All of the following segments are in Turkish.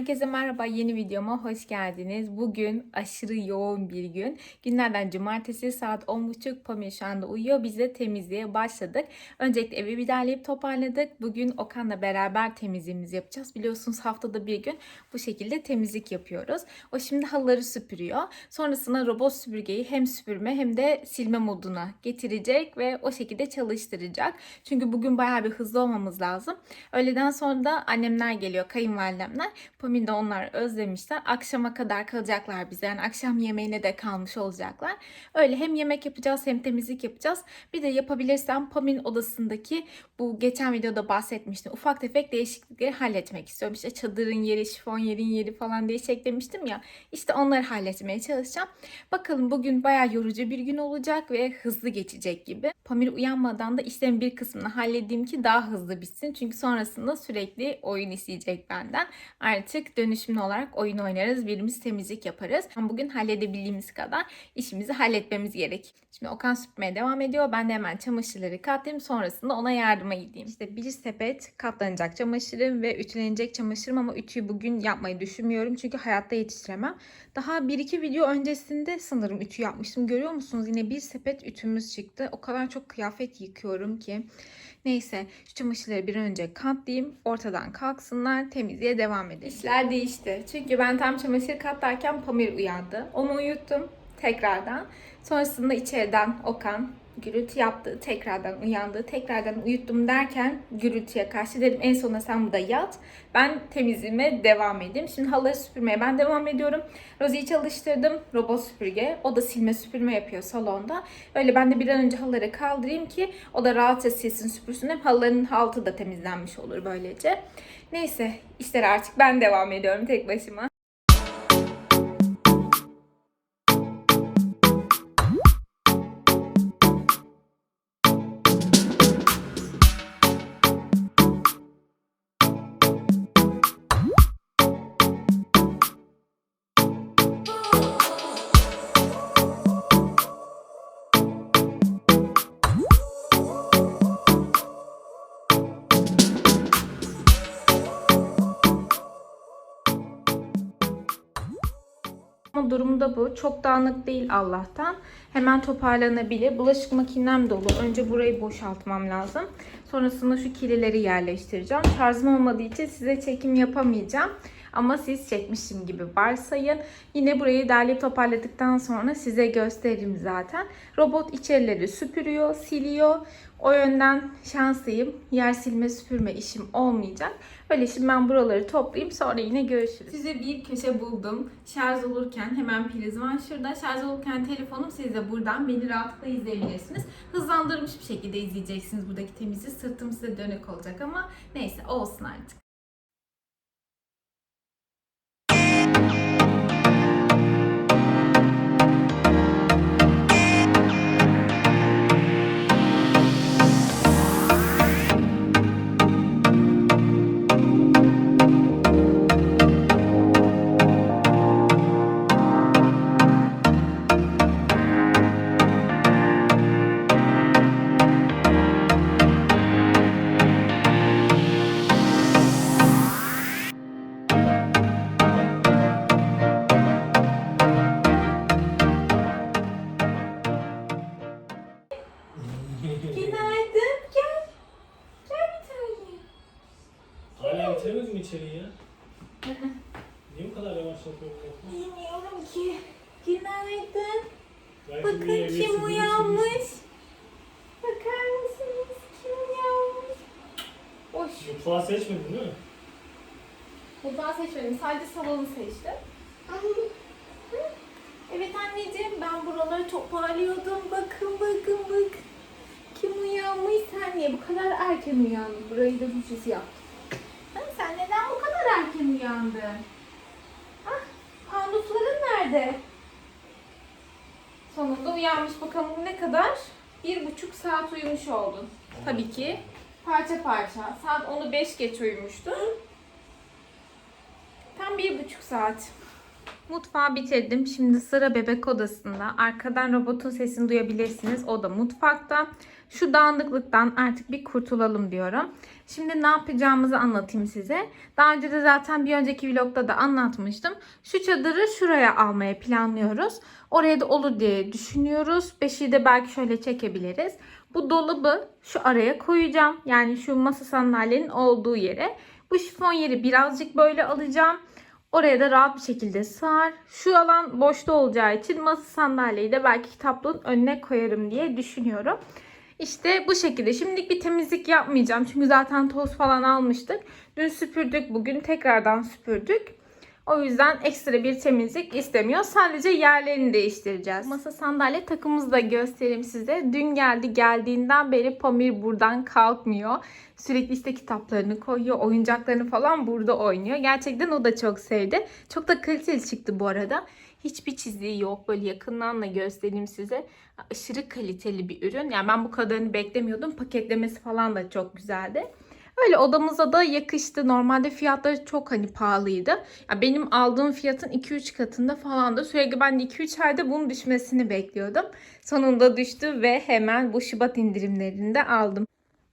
Herkese merhaba, yeni videoma hoş geldiniz. Bugün aşırı yoğun bir gün. Günlerden cumartesi saat 10.30 Pamir şu anda uyuyor. Biz de temizliğe başladık. Öncelikle evi bir derleyip toparladık. Bugün Okan'la beraber temizliğimizi yapacağız. Biliyorsunuz haftada bir gün bu şekilde temizlik yapıyoruz. O şimdi halıları süpürüyor. Sonrasında robot süpürgeyi hem süpürme hem de silme moduna getirecek ve o şekilde çalıştıracak. Çünkü bugün bayağı bir hızlı olmamız lazım. Öğleden sonra da annemler geliyor, kayınvalidemler. De onlar özlemişler. Akşama kadar kalacaklar bize. Yani akşam yemeğine de kalmış olacaklar. Öyle hem yemek yapacağız hem temizlik yapacağız. Bir de yapabilirsem Pamin odasındaki bu geçen videoda bahsetmiştim. Ufak tefek değişiklikleri halletmek istiyorum. İşte çadırın yeri, şifon yerin yeri falan diye demiştim ya. İşte onları halletmeye çalışacağım. Bakalım bugün bayağı yorucu bir gün olacak ve hızlı geçecek gibi. Pamir uyanmadan da işlerin bir kısmını halledeyim ki daha hızlı bitsin. Çünkü sonrasında sürekli oyun isteyecek benden. Artık dönüşümlü olarak oyun oynarız, birimiz temizlik yaparız. Bugün halledebildiğimiz kadar işimizi halletmemiz gerek. Şimdi Okan süpürmeye devam ediyor. Ben de hemen çamaşırları katlayayım. Sonrasında ona yardıma gideyim. İşte bir sepet katlanacak çamaşırım ve ütülenecek çamaşırım ama ütüyü bugün yapmayı düşünmüyorum. Çünkü hayatta yetiştiremem. Daha bir iki video öncesinde sanırım ütü yapmıştım. Görüyor musunuz? Yine bir sepet ütümüz çıktı. O kadar çok kıyafet yıkıyorum ki. Neyse şu çamaşırları bir önce katlayayım. Ortadan kalksınlar. Temizliğe devam edelim. İşler değişti. Çünkü ben tam çamaşır katlarken Pamir uyandı. Onu uyuttum tekrardan. Sonrasında içeriden Okan gürültü yaptı. Tekrardan uyandı. Tekrardan uyuttum derken gürültüye karşı dedim en sonunda sen burada yat. Ben temizliğime devam edeyim. Şimdi halıları süpürmeye ben devam ediyorum. Rosie'yi çalıştırdım. Robot süpürge. O da silme süpürme yapıyor salonda. Öyle ben de bir an önce halıları kaldırayım ki o da rahatça silsin süpürsün. Hem halıların altı da temizlenmiş olur böylece. Neyse işler artık ben devam ediyorum tek başıma. Ama durum da bu. Çok dağınık değil Allah'tan. Hemen toparlanabilir. Bulaşık makinem dolu. Önce burayı boşaltmam lazım. Sonrasında şu kirlileri yerleştireceğim. Şarjım olmadığı için size çekim yapamayacağım. Ama siz çekmişim gibi varsayın. Yine burayı derleyip toparladıktan sonra size gösteririm zaten. Robot içerileri süpürüyor, siliyor. O yönden şanslıyım. Yer silme süpürme işim olmayacak. Öyle şimdi ben buraları toplayayım sonra yine görüşürüz. Size bir köşe buldum. Şarj olurken hemen priz var şurada. Şarj olurken telefonum siz de buradan beni rahatlıkla izleyebilirsiniz. Hızlandırılmış bir şekilde izleyeceksiniz buradaki temizliği. Sırtım size dönük olacak ama neyse olsun artık. Bakın bakın bak. Kim uyanmış? Sen niye bu kadar erken uyandın? Burayı da düzüz yaptım. Ha, sen neden bu kadar erken uyandın? Ah, pandufların nerede? Sonunda uyanmış. Bakalım ne kadar? Bir buçuk saat uyumuş oldun. Tabii ki parça parça. Saat onu beş geç uyumuştun. Tam bir buçuk saat. Mutfağı bitirdim. Şimdi sıra bebek odasında. Arkadan robotun sesini duyabilirsiniz. O da mutfakta. Şu dağınıklıktan artık bir kurtulalım diyorum. Şimdi ne yapacağımızı anlatayım size. Daha önce de zaten bir önceki vlogda da anlatmıştım. Şu çadırı şuraya almaya planlıyoruz. Oraya da olur diye düşünüyoruz. Beşiği de belki şöyle çekebiliriz. Bu dolabı şu araya koyacağım. Yani şu masa sandalyenin olduğu yere. Bu şifon yeri birazcık böyle alacağım. Oraya da rahat bir şekilde sığar. Şu alan boşta olacağı için masa sandalyeyi de belki kitaplığın önüne koyarım diye düşünüyorum. İşte bu şekilde. Şimdilik bir temizlik yapmayacağım. Çünkü zaten toz falan almıştık. Dün süpürdük. Bugün tekrardan süpürdük. O yüzden ekstra bir temizlik istemiyor. Sadece yerlerini değiştireceğiz. Masa sandalye takımımızı da göstereyim size. Dün geldi. Geldiğinden beri Pamir buradan kalkmıyor. Sürekli işte kitaplarını koyuyor. Oyuncaklarını falan burada oynuyor. Gerçekten o da çok sevdi. Çok da kaliteli çıktı bu arada. Hiçbir çiziği yok. Böyle yakından da göstereyim size. Aşırı kaliteli bir ürün. Yani ben bu kadarını beklemiyordum. Paketlemesi falan da çok güzeldi. Öyle odamıza da yakıştı. Normalde fiyatları çok hani pahalıydı. Ya benim aldığım fiyatın 2-3 katında falandı. Sürekli ben de 2-3 ayda bunun düşmesini bekliyordum. Sonunda düştü ve hemen bu Şubat indirimlerinde aldım.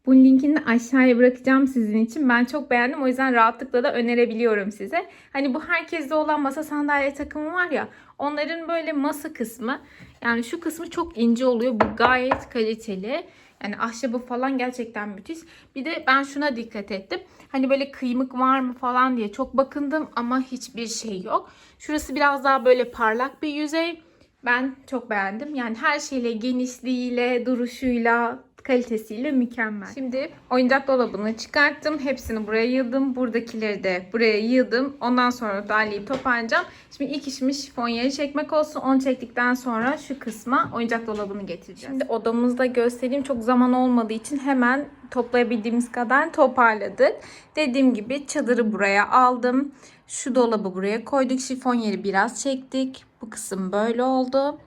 Bunun linkini aşağıya bırakacağım sizin için. Ben çok beğendim. O yüzden rahatlıkla da önerebiliyorum size. Hani bu herkeste olan masa sandalye takımı var ya. Onların böyle masa kısmı. Yani şu kısmı çok ince oluyor. Bu gayet kaliteli. Yani ahşabı falan gerçekten müthiş. Bir de ben şuna dikkat ettim. Hani böyle kıymık var mı falan diye çok bakındım ama hiçbir şey yok. Şurası biraz daha böyle parlak bir yüzey. Ben çok beğendim. Yani her şeyle, genişliğiyle, duruşuyla, kalitesiyle mükemmel. Şimdi oyuncak dolabını çıkarttım. Hepsini buraya yığdım. Buradakileri de buraya yığdım. Ondan sonra derleyip toparlayacağım. Şimdi ilk işimiz şifonyeri çekmek olsun. Onu çektikten sonra şu kısma oyuncak dolabını getireceğim. Şimdi odamızda göstereyim. Çok zaman olmadığı için hemen toplayabildiğimiz kadar toparladık. Dediğim gibi çadırı buraya aldım. Şu dolabı buraya koyduk. Şifonyeri biraz çektik. Bu kısım böyle oldu.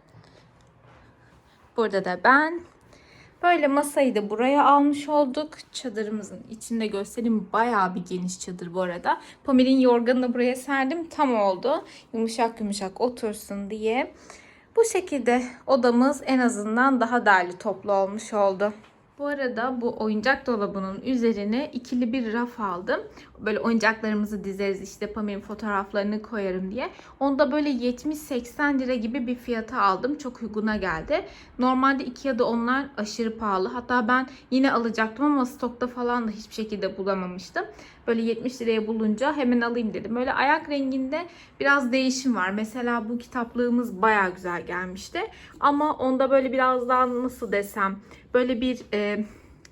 Burada da ben. Böyle masayı da buraya almış olduk. Çadırımızın içinde göstereyim. Bayağı bir geniş çadır bu arada. Pamir'in yorganını buraya serdim. Tam oldu. Yumuşak yumuşak otursun diye. Bu şekilde odamız en azından daha derli toplu olmuş oldu. Bu arada bu oyuncak dolabının üzerine ikili bir raf aldım. Böyle oyuncaklarımızı dizeriz işte Pamir'in fotoğraflarını koyarım diye. Onda böyle 70-80 lira gibi bir fiyata aldım. Çok uyguna geldi. Normalde Ikea'da onlar aşırı pahalı. Hatta ben yine alacaktım ama stokta falan da hiçbir şekilde bulamamıştım. Böyle 70 liraya bulunca hemen alayım dedim. Böyle ayak renginde biraz değişim var. Mesela bu kitaplığımız baya güzel gelmişti. Ama onda böyle biraz daha nasıl desem böyle bir e,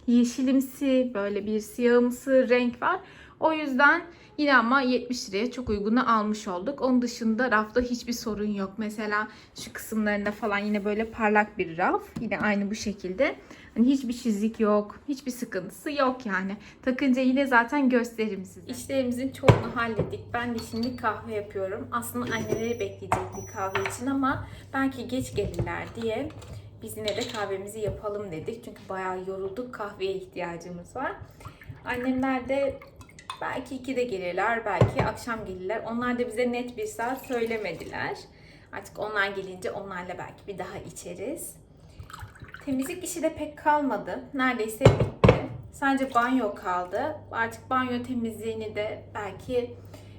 yeşilimsi böyle bir siyahımsı renk var. O yüzden yine ama 70 liraya çok uygunu almış olduk. Onun dışında rafta hiçbir sorun yok. Mesela şu kısımlarında falan yine böyle parlak bir raf. Yine aynı bu şekilde. Hani hiçbir çizik yok. Hiçbir sıkıntısı yok yani. Takınca yine zaten gösteririm size. İşlerimizin çoğunu hallettik. Ben de şimdi kahve yapıyorum. Aslında anneleri bekleyecektik kahve için ama belki geç gelirler diye biz yine de kahvemizi yapalım dedik. Çünkü bayağı yorulduk. Kahveye ihtiyacımız var. Annemler de belki 2'de gelirler, belki akşam gelirler. Onlar da bize net bir saat söylemediler. Artık onlar gelince onlarla belki bir daha içeriz. Temizlik işi de pek kalmadı. Neredeyse bitti. Sadece banyo kaldı. Artık banyo temizliğini de belki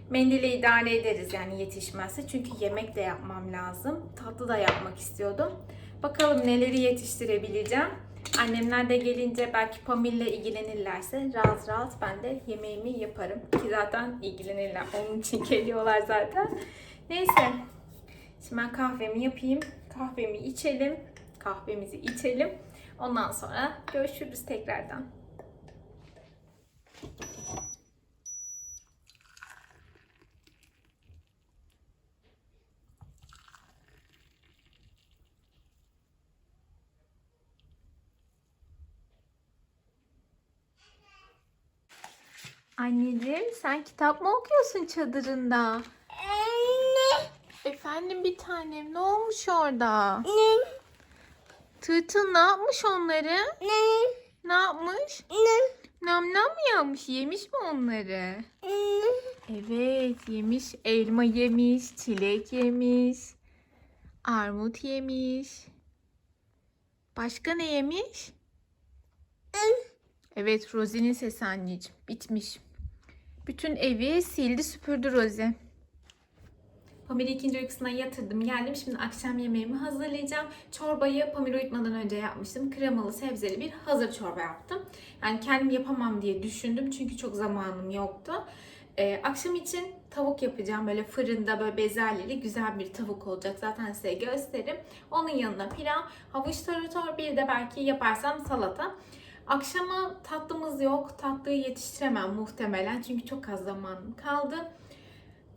mendile idare ederiz yani yetişmezse. Çünkü yemek de yapmam lazım. Tatlı da yapmak istiyordum. Bakalım neleri yetiştirebileceğim. Annemler de gelince belki Pamir'le ilgilenirlerse rahat rahat ben de yemeğimi yaparım. Ki zaten ilgilenirler. Onun için geliyorlar zaten. Neyse. Şimdi ben kahvemi yapayım. Kahvemi içelim. Kahvemizi içelim. Ondan sonra görüşürüz tekrardan. Anneciğim sen kitap mı okuyorsun çadırında? Anne. Efendim bir tanem ne olmuş orada? Ne? Tırtıl ne yapmış onları? Ne? Ne yapmış? Ne? Nam nam mı yapmış? Yemiş mi onları? Ne? Evet yemiş. Elma yemiş. Çilek yemiş. Armut yemiş. Başka ne yemiş? Evet Rosie'nin sesi anneciğim. Bitmiş. Bütün evi sildi süpürdü Rosie. Pamir'i ikinci uykusuna yatırdım. Geldim şimdi akşam yemeğimi hazırlayacağım. Çorbayı Pamir uyutmadan önce yapmıştım. Kremalı sebzeli bir hazır çorba yaptım. Yani kendim yapamam diye düşündüm çünkü çok zamanım yoktu. Ee, akşam için tavuk yapacağım. Böyle fırında böyle bezelyeli güzel bir tavuk olacak. Zaten size gösteririm. Onun yanına pilav, havuç tarator bir de belki yaparsam salata. Akşama tatlımız yok. Tatlıyı yetiştiremem muhtemelen. Çünkü çok az zamanım kaldı.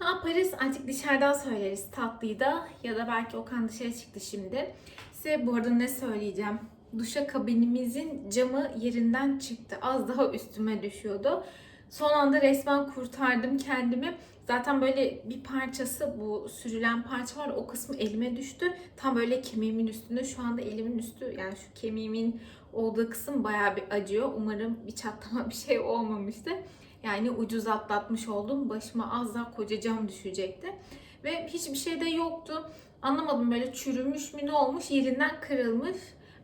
Ne yaparız? Artık dışarıdan söyleriz tatlıyı da. Ya da belki Okan dışarı çıktı şimdi. Size bu arada ne söyleyeceğim? Duşa kabinimizin camı yerinden çıktı. Az daha üstüme düşüyordu. Son anda resmen kurtardım kendimi. Zaten böyle bir parçası bu sürülen parça var. O kısmı elime düştü. Tam böyle kemiğimin üstünde. Şu anda elimin üstü yani şu kemiğimin olduğu kısım bayağı bir acıyor. Umarım bir çatlama bir şey olmamıştı. Yani ucuz atlatmış oldum. Başıma az daha koca cam düşecekti. Ve hiçbir şey de yoktu. Anlamadım böyle çürümüş mü ne olmuş yerinden kırılmış.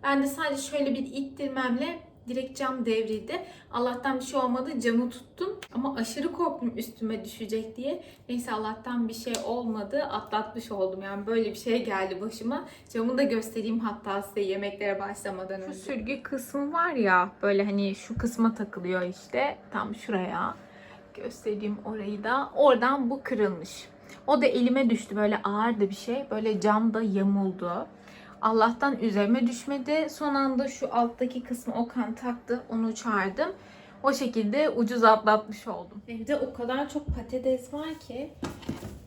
Ben de sadece şöyle bir ittirmemle direkt cam devrildi. Allah'tan bir şey olmadı camı tuttum. Ama aşırı korktum üstüme düşecek diye. Neyse Allah'tan bir şey olmadı. Atlatmış oldum yani böyle bir şey geldi başıma. Camı da göstereyim hatta size yemeklere başlamadan önce. Şu sürgü kısmı var ya böyle hani şu kısma takılıyor işte tam şuraya. Göstereyim orayı da. Oradan bu kırılmış. O da elime düştü böyle ağır da bir şey. Böyle cam da yamuldu. Allah'tan üzerime düşmedi. Son anda şu alttaki kısmı Okan taktı. Onu çağırdım. O şekilde ucuz atlatmış oldum. Evde o kadar çok patates var ki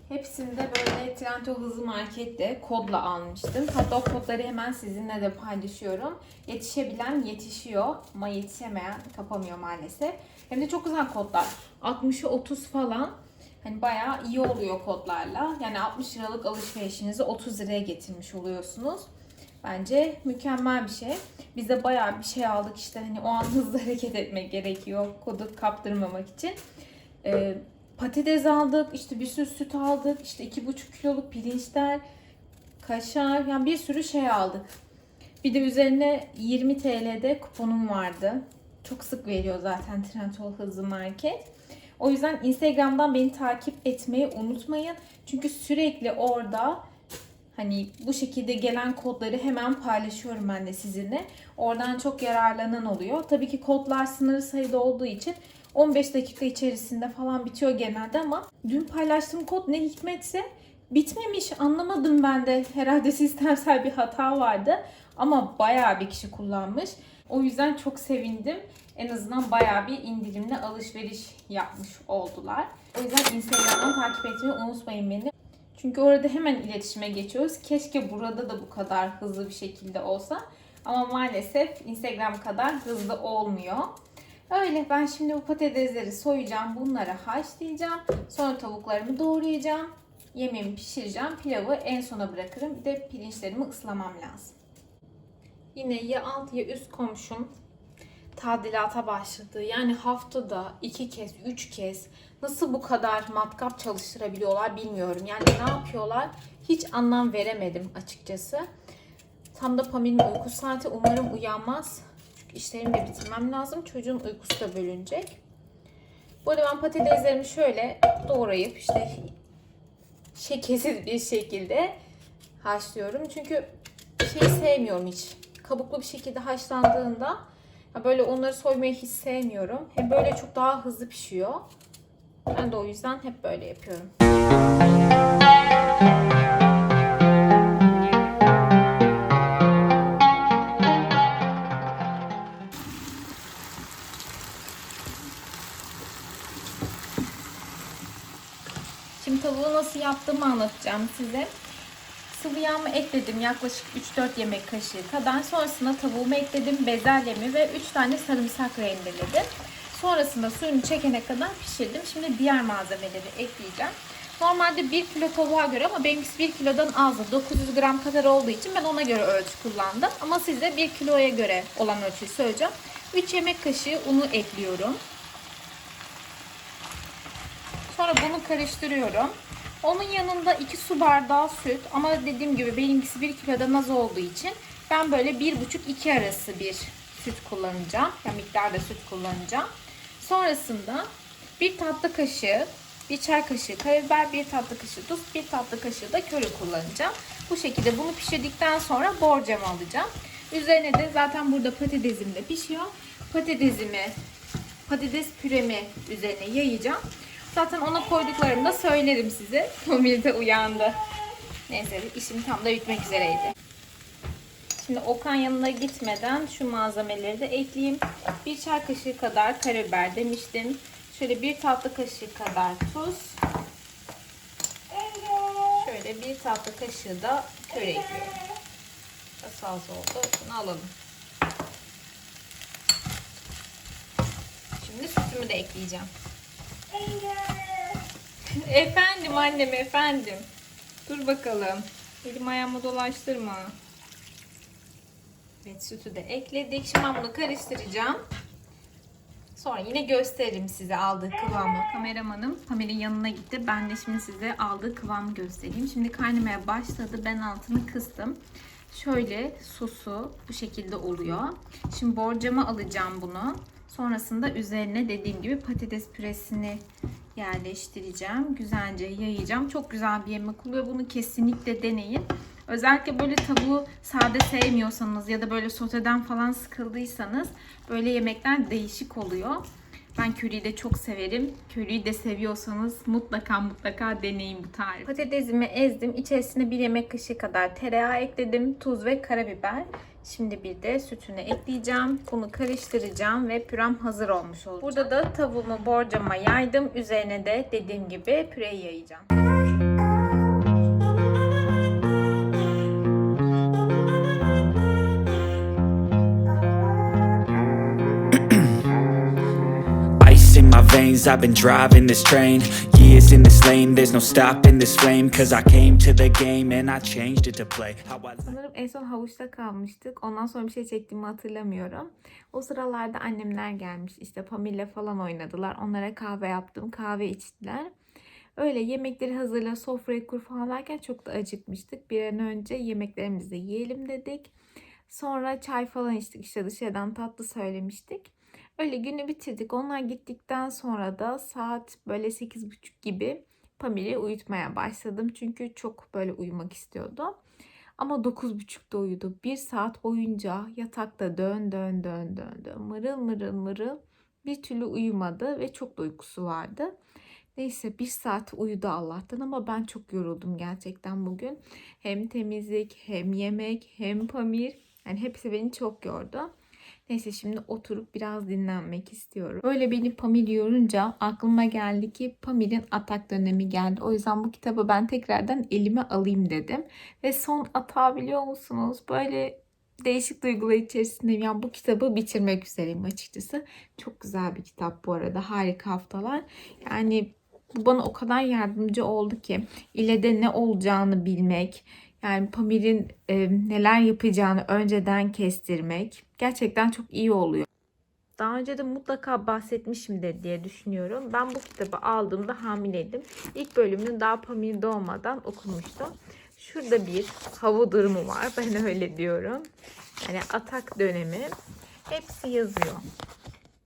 hepsinde böyle Trendyol hızlı markette kodla almıştım. Hatta o kodları hemen sizinle de paylaşıyorum. Yetişebilen yetişiyor ama yetişemeyen kapamıyor maalesef. Hem de çok güzel kodlar. 60'ı 30 falan. Hani bayağı iyi oluyor kodlarla. Yani 60 liralık alışverişinizi 30 liraya getirmiş oluyorsunuz. Bence mükemmel bir şey. Biz de bayağı bir şey aldık işte hani o an hızlı hareket etmek gerekiyor kodu kaptırmamak için. Ee, patates aldık, işte bir sürü süt aldık, işte 2,5 kiloluk pirinçler, kaşar, yani bir sürü şey aldık. Bir de üzerine 20 TL'de kuponum vardı. Çok sık veriyor zaten Trendyol Hızlı Market. O yüzden Instagram'dan beni takip etmeyi unutmayın. Çünkü sürekli orada hani bu şekilde gelen kodları hemen paylaşıyorum ben de sizinle. Oradan çok yararlanan oluyor. Tabii ki kodlar sınırlı sayıda olduğu için 15 dakika içerisinde falan bitiyor genelde ama dün paylaştığım kod ne hikmetse bitmemiş. Anlamadım ben de. Herhalde sistemsel bir hata vardı. Ama bayağı bir kişi kullanmış. O yüzden çok sevindim. En azından bayağı bir indirimle alışveriş yapmış oldular. O yüzden Instagram'dan takip etmeyi unutmayın beni. Çünkü orada hemen iletişime geçiyoruz. Keşke burada da bu kadar hızlı bir şekilde olsa. Ama maalesef Instagram kadar hızlı olmuyor. Öyle ben şimdi bu patatesleri soyacağım. Bunları haşlayacağım. Sonra tavuklarımı doğrayacağım. Yemeğimi pişireceğim. Pilavı en sona bırakırım. Bir de pirinçlerimi ıslamam lazım. Yine ya alt ya üst komşum tadilata başladı. Yani haftada iki kez, üç kez nasıl bu kadar matkap çalıştırabiliyorlar bilmiyorum. Yani ne yapıyorlar hiç anlam veremedim açıkçası. Tam da Pamir'in uyku saati umarım uyanmaz. Çünkü işlerimi de bitirmem lazım. Çocuğun uykusu da bölünecek. Bu arada ben patateslerimi şöyle doğrayıp işte şekersiz bir şekilde haşlıyorum. Çünkü şey sevmiyorum hiç. Kabuklu bir şekilde haşlandığında böyle onları soymayı hiç sevmiyorum. Hem böyle çok daha hızlı pişiyor. Ben de o yüzden hep böyle yapıyorum. Şimdi tavuğu nasıl yaptığımı anlatacağım size. Sıvı yağımı ekledim yaklaşık 3-4 yemek kaşığı kadar. Sonrasında tavuğumu ekledim, bezelyemi ve 3 tane sarımsak rendeledim. Sonrasında suyunu çekene kadar pişirdim. Şimdi diğer malzemeleri ekleyeceğim. Normalde 1 kilo tavuğa göre ama benimkisi 1 kilodan azdı. 900 gram kadar olduğu için ben ona göre ölçü kullandım. Ama size 1 kiloya göre olan ölçüyü söyleyeceğim. 3 yemek kaşığı unu ekliyorum. Sonra bunu karıştırıyorum. Onun yanında 2 su bardağı süt ama dediğim gibi benimkisi 1 kilodan az olduğu için ben böyle 1,5-2 arası bir süt kullanacağım. Yani miktarda süt kullanacağım. Sonrasında bir tatlı kaşığı, bir çay kaşığı karabiber, bir tatlı kaşığı tuz, bir tatlı kaşığı da köri kullanacağım. Bu şekilde bunu pişirdikten sonra borcamı alacağım. Üzerine de zaten burada patatesim de pişiyor. Patatesimi, patates püremi üzerine yayacağım. Zaten ona koyduklarımı da söylerim size. Tomil de uyandı. Neyse işim tam da bitmek üzereydi. Şimdi Okan yanına gitmeden şu malzemeleri de ekleyeyim. Bir çay kaşığı kadar karabiber demiştim. Şöyle bir tatlı kaşığı kadar tuz. Şöyle bir tatlı kaşığı da köri ekliyorum. Biraz az oldu. Bunu alalım. Şimdi sütümü de ekleyeceğim. efendim annem efendim. Dur bakalım. Elim ayağımı dolaştırma. Evet sütü de ekledik. Şimdi ben bunu karıştıracağım. Sonra yine gösteririm size aldığı kıvamı. Kameramanım Pamir'in yanına gitti. Ben de şimdi size aldığı kıvamı göstereyim. Şimdi kaynamaya başladı. Ben altını kıstım. Şöyle sosu bu şekilde oluyor. Şimdi borcama alacağım bunu. Sonrasında üzerine dediğim gibi patates püresini yerleştireceğim. Güzelce yayacağım. Çok güzel bir yemek oluyor. Bunu kesinlikle deneyin. Özellikle böyle tavuğu sade sevmiyorsanız ya da böyle soteden falan sıkıldıysanız böyle yemekler değişik oluyor. Ben köriyi de çok severim. Köriyi de seviyorsanız mutlaka mutlaka deneyin bu tarifi. Patatesimi ezdim. İçerisine bir yemek kaşığı kadar tereyağı ekledim. Tuz ve karabiber. Şimdi bir de sütünü ekleyeceğim. Bunu karıştıracağım ve pürem hazır olmuş olacak. Burada da tavuğumu borcama yaydım. Üzerine de dediğim gibi püreyi yayacağım. Veins, I've been driving this train Years in this lane, there's no stopping this flame Cause I came to the game and I changed it to play Sanırım en son havuçta kalmıştık. Ondan sonra bir şey çektiğimi hatırlamıyorum. O sıralarda annemler gelmiş. İşte Pamela falan oynadılar. Onlara kahve yaptım. Kahve içtiler. Öyle yemekleri hazırla, sofrayı kur falan derken çok da acıkmıştık. Bir an önce yemeklerimizi yiyelim dedik. Sonra çay falan içtik. İşte dışarıdan tatlı söylemiştik. Öyle günü bitirdik. Onlar gittikten sonra da saat böyle 8.30 gibi Pamir'i uyutmaya başladım. Çünkü çok böyle uyumak istiyordu. Ama 9.30'da uyudu. Bir saat boyunca yatakta dön dön dön dön dön. Mırıl mırıl mırıl. Bir türlü uyumadı ve çok da uykusu vardı. Neyse bir saat uyudu Allah'tan ama ben çok yoruldum gerçekten bugün. Hem temizlik hem yemek hem Pamir. Yani hepsi beni çok yordu. Neyse şimdi oturup biraz dinlenmek istiyorum. Böyle beni Pamir yorunca aklıma geldi ki Pamir'in atak dönemi geldi. O yüzden bu kitabı ben tekrardan elime alayım dedim. Ve son atağı biliyor musunuz? Böyle değişik duygular içerisindeyim. Yani bu kitabı bitirmek üzereyim açıkçası. Çok güzel bir kitap bu arada. Harika haftalar. Yani bu bana o kadar yardımcı oldu ki ileride ne olacağını bilmek, yani Pamir'in e, neler yapacağını önceden kestirmek gerçekten çok iyi oluyor. Daha önce de mutlaka bahsetmişimdir diye düşünüyorum. Ben bu kitabı aldığımda hamileydim. İlk bölümünü daha Pamir doğmadan okumuştum. Şurada bir hava durumu var. Ben öyle diyorum. Yani atak dönemi. Hepsi yazıyor.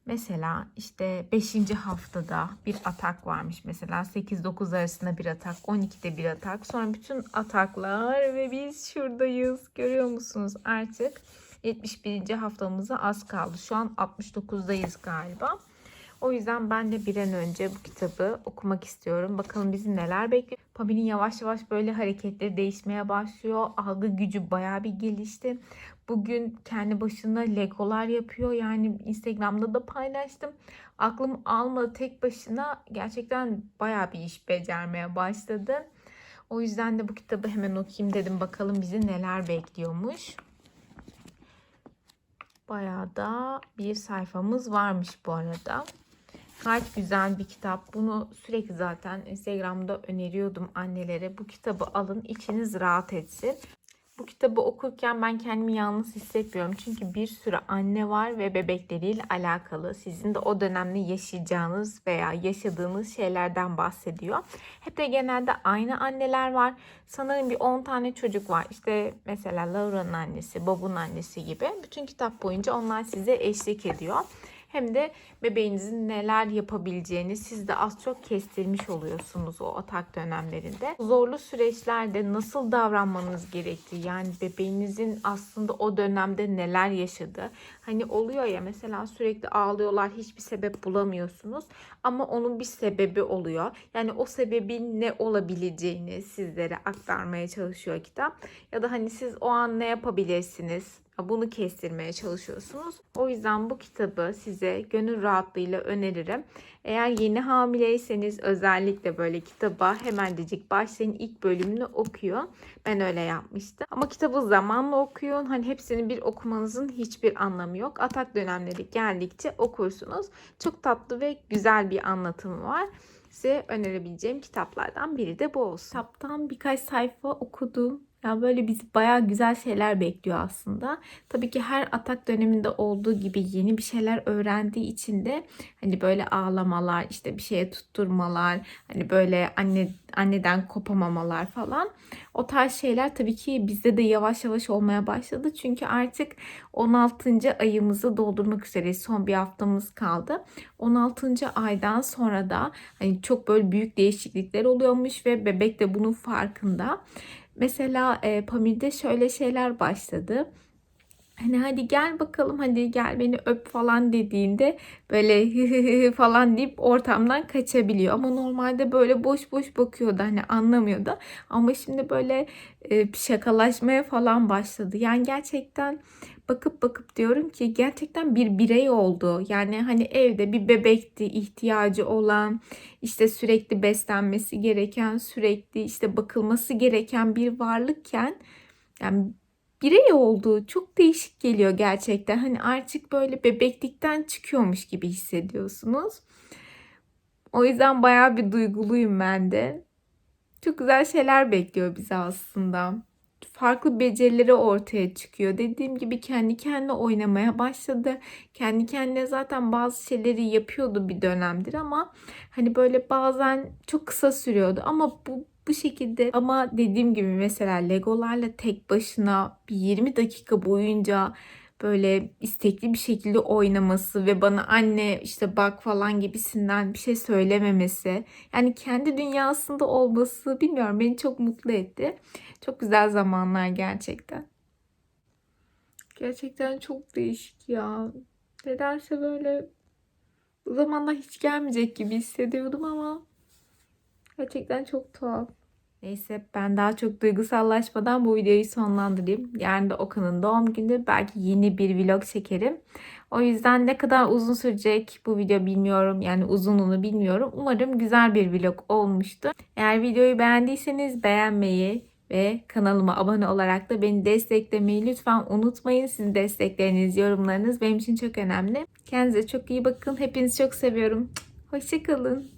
Mesela işte 5. haftada bir atak varmış. Mesela 8-9 arasında bir atak, 12'de bir atak. Sonra bütün ataklar ve biz şuradayız. Görüyor musunuz artık? 71. haftamıza az kaldı. Şu an 69'dayız galiba. O yüzden ben de bir an önce bu kitabı okumak istiyorum. Bakalım bizi neler bekliyor. Pamir'in yavaş yavaş böyle hareketleri değişmeye başlıyor. Algı gücü bayağı bir gelişti. Bugün kendi başına legolar yapıyor. Yani Instagram'da da paylaştım. Aklım almadı tek başına. Gerçekten bayağı bir iş becermeye başladı. O yüzden de bu kitabı hemen okuyayım dedim. Bakalım bizi neler bekliyormuş. Bayağı da bir sayfamız varmış bu arada. Gayet güzel bir kitap. Bunu sürekli zaten Instagram'da öneriyordum annelere. Bu kitabı alın, içiniz rahat etsin. Bu kitabı okurken ben kendimi yalnız hissetmiyorum. Çünkü bir sürü anne var ve bebekleriyle alakalı. Sizin de o dönemde yaşayacağınız veya yaşadığınız şeylerden bahsediyor. Hep de genelde aynı anneler var. Sanırım bir 10 tane çocuk var. İşte mesela Laura'nın annesi, Bob'un annesi gibi. Bütün kitap boyunca onlar size eşlik ediyor. Hem de bebeğinizin neler yapabileceğini siz de az çok kestirmiş oluyorsunuz o atak dönemlerinde. Zorlu süreçlerde nasıl davranmanız gerektiği yani bebeğinizin aslında o dönemde neler yaşadı. Hani oluyor ya mesela sürekli ağlıyorlar hiçbir sebep bulamıyorsunuz ama onun bir sebebi oluyor. Yani o sebebin ne olabileceğini sizlere aktarmaya çalışıyor kitap. Ya da hani siz o an ne yapabilirsiniz? Bunu kestirmeye çalışıyorsunuz. O yüzden bu kitabı size gönül rahatlığıyla öneririm. Eğer yeni hamileyseniz özellikle böyle kitaba hemencecik başlayın ilk bölümünü okuyun. Ben öyle yapmıştım. Ama kitabı zamanla okuyun. Hani hepsini bir okumanızın hiçbir anlamı yok. Atak dönemleri geldikçe okursunuz. Çok tatlı ve güzel bir anlatımı var size önerebileceğim kitaplardan biri de bu olsun. Kitaptan birkaç sayfa okudum. Ya böyle bizi bayağı güzel şeyler bekliyor aslında. Tabii ki her atak döneminde olduğu gibi yeni bir şeyler öğrendiği için de hani böyle ağlamalar, işte bir şeye tutturmalar, hani böyle anne anneden kopamamalar falan. O tarz şeyler tabii ki bizde de yavaş yavaş olmaya başladı. Çünkü artık 16. ayımızı doldurmak üzereyiz. Son bir haftamız kaldı. 16. aydan sonra da hani çok böyle büyük değişiklikler oluyormuş ve bebek de bunun farkında. Mesela e, Pamir'de şöyle şeyler başladı. Hani hadi gel bakalım hadi gel beni öp falan dediğinde böyle falan deyip ortamdan kaçabiliyor. Ama normalde böyle boş boş bakıyordu hani anlamıyordu. Ama şimdi böyle e, şakalaşmaya falan başladı. Yani gerçekten bakıp bakıp diyorum ki gerçekten bir birey oldu. Yani hani evde bir bebekti ihtiyacı olan işte sürekli beslenmesi gereken sürekli işte bakılması gereken bir varlıkken yani birey oldu. Çok değişik geliyor gerçekten. Hani artık böyle bebeklikten çıkıyormuş gibi hissediyorsunuz. O yüzden bayağı bir duyguluyum ben de. Çok güzel şeyler bekliyor bizi aslında. Farklı becerileri ortaya çıkıyor. Dediğim gibi kendi kendine oynamaya başladı. Kendi kendine zaten bazı şeyleri yapıyordu bir dönemdir ama hani böyle bazen çok kısa sürüyordu. Ama bu bu şekilde ama dediğim gibi mesela Legolarla tek başına bir 20 dakika boyunca böyle istekli bir şekilde oynaması ve bana anne işte bak falan gibisinden bir şey söylememesi. Yani kendi dünyasında olması bilmiyorum beni çok mutlu etti. Çok güzel zamanlar gerçekten. Gerçekten çok değişik ya. Nedense böyle bu zamanlar hiç gelmeyecek gibi hissediyordum ama gerçekten çok tuhaf. Neyse ben daha çok duygusallaşmadan bu videoyu sonlandırayım. Yarın da Okan'ın doğum günü. Belki yeni bir vlog çekerim. O yüzden ne kadar uzun sürecek bu video bilmiyorum. Yani uzunluğunu bilmiyorum. Umarım güzel bir vlog olmuştu. Eğer videoyu beğendiyseniz beğenmeyi ve kanalıma abone olarak da beni desteklemeyi lütfen unutmayın. Sizin destekleriniz, yorumlarınız benim için çok önemli. Kendinize çok iyi bakın. Hepinizi çok seviyorum. Hoşçakalın.